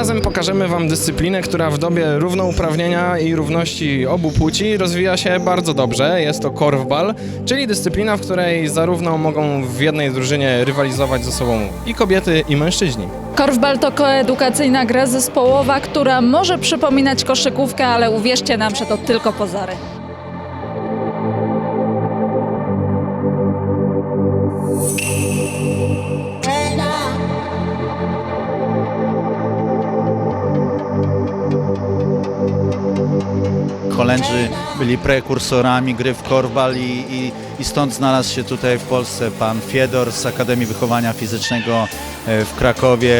razem pokażemy Wam dyscyplinę, która w dobie równouprawnienia i równości obu płci rozwija się bardzo dobrze. Jest to korfball, czyli dyscyplina, w której zarówno mogą w jednej drużynie rywalizować ze sobą i kobiety, i mężczyźni. Korfbal to koedukacyjna gra zespołowa, która może przypominać koszykówkę, ale uwierzcie nam, że to tylko pozory. Byli prekursorami gry w korbal i, i, i stąd znalazł się tutaj w Polsce pan Fiedor z Akademii Wychowania Fizycznego e, w Krakowie.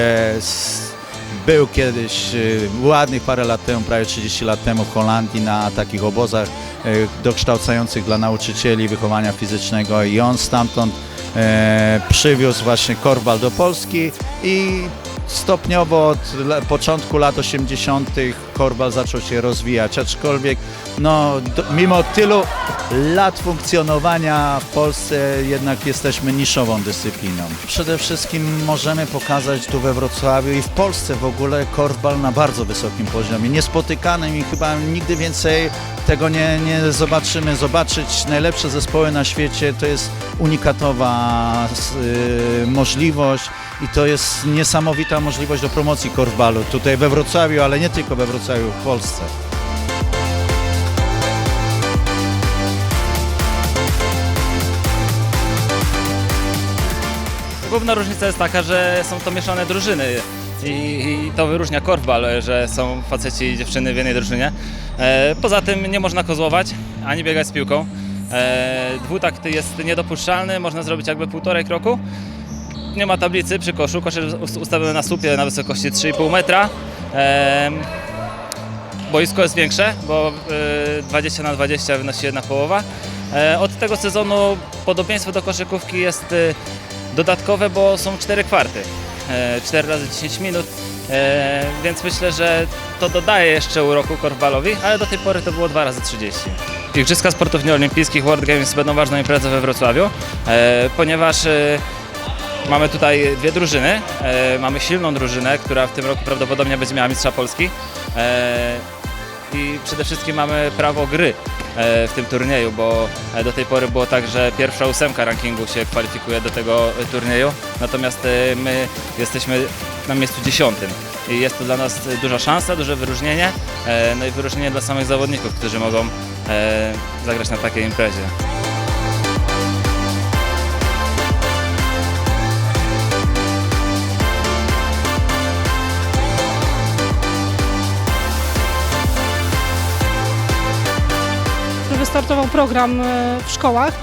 Był kiedyś e, ładnych parę lat temu, prawie 30 lat temu w Holandii na takich obozach e, dokształcających dla nauczycieli wychowania fizycznego i on stamtąd e, przywiózł właśnie korbal do Polski i stopniowo od początku lat 80. korbal zaczął się rozwijać, aczkolwiek no, do, mimo tylu lat funkcjonowania w Polsce jednak jesteśmy niszową dyscypliną. Przede wszystkim możemy pokazać tu we Wrocławiu i w Polsce w ogóle korbal na bardzo wysokim poziomie, niespotykanym i chyba nigdy więcej tego nie, nie zobaczymy. Zobaczyć najlepsze zespoły na świecie to jest unikatowa s- y, możliwość i to jest niesamowita możliwość do promocji korfbalu tutaj we Wrocławiu, ale nie tylko we Wrocławiu, w Polsce. Główna różnica jest taka, że są to mieszane drużyny i, i to wyróżnia korfbal, że są faceci i dziewczyny w jednej drużynie. E, poza tym nie można kozłować ani biegać z piłką. E, dwutakt jest niedopuszczalny, można zrobić jakby półtorej kroku. Nie ma tablicy przy koszu, kosz jest ust- ustawiony na słupie na wysokości 3,5 metra. E, boisko jest większe, bo e, 20 na 20 wynosi jedna połowa. E, Od tego sezonu podobieństwo do koszykówki jest e, dodatkowe, bo są 4 kwarty. 4 razy 10 minut, e, więc myślę, że to dodaje jeszcze uroku korfbalowi, ale do tej pory to było 2 razy 30. Igrzyska Sportów Nieolimpijskich World Games będą ważną imprezą we Wrocławiu, e, ponieważ e, Mamy tutaj dwie drużyny. E, mamy silną drużynę, która w tym roku prawdopodobnie będzie miała mistrza Polski. E, I przede wszystkim mamy prawo gry e, w tym turnieju, bo e, do tej pory było tak, że pierwsza ósemka rankingu się kwalifikuje do tego e, turnieju, natomiast my jesteśmy na miejscu dziesiątym. I jest to dla nas duża szansa, duże wyróżnienie, no i wyróżnienie dla samych zawodników, którzy mogą zagrać na takiej imprezie. Wystartował program e, w szkołach,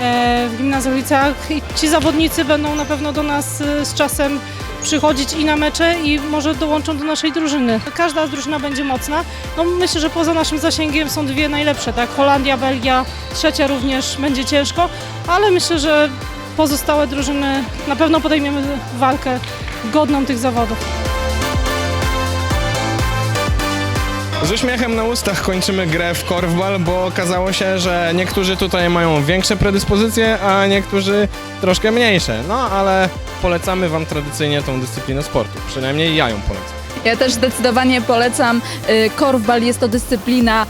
e, w gimnazjach, liceach i ci zawodnicy będą na pewno do nas e, z czasem przychodzić i na mecze i może dołączą do naszej drużyny. Każda drużyna będzie mocna. No myślę, że poza naszym zasięgiem są dwie najlepsze, tak? Holandia, Belgia, trzecia również będzie ciężko, ale myślę, że pozostałe drużyny na pewno podejmiemy walkę godną tych zawodów. Z uśmiechem na ustach kończymy grę w korfball, bo okazało się, że niektórzy tutaj mają większe predyspozycje, a niektórzy troszkę mniejsze. No ale polecamy Wam tradycyjnie tą dyscyplinę sportu. Przynajmniej ja ją polecam. Ja też zdecydowanie polecam. y, Korfbal jest to dyscyplina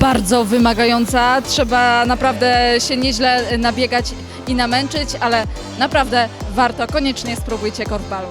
bardzo wymagająca. Trzeba naprawdę się nieźle nabiegać i namęczyć, ale naprawdę warto. Koniecznie spróbujcie korfbalu.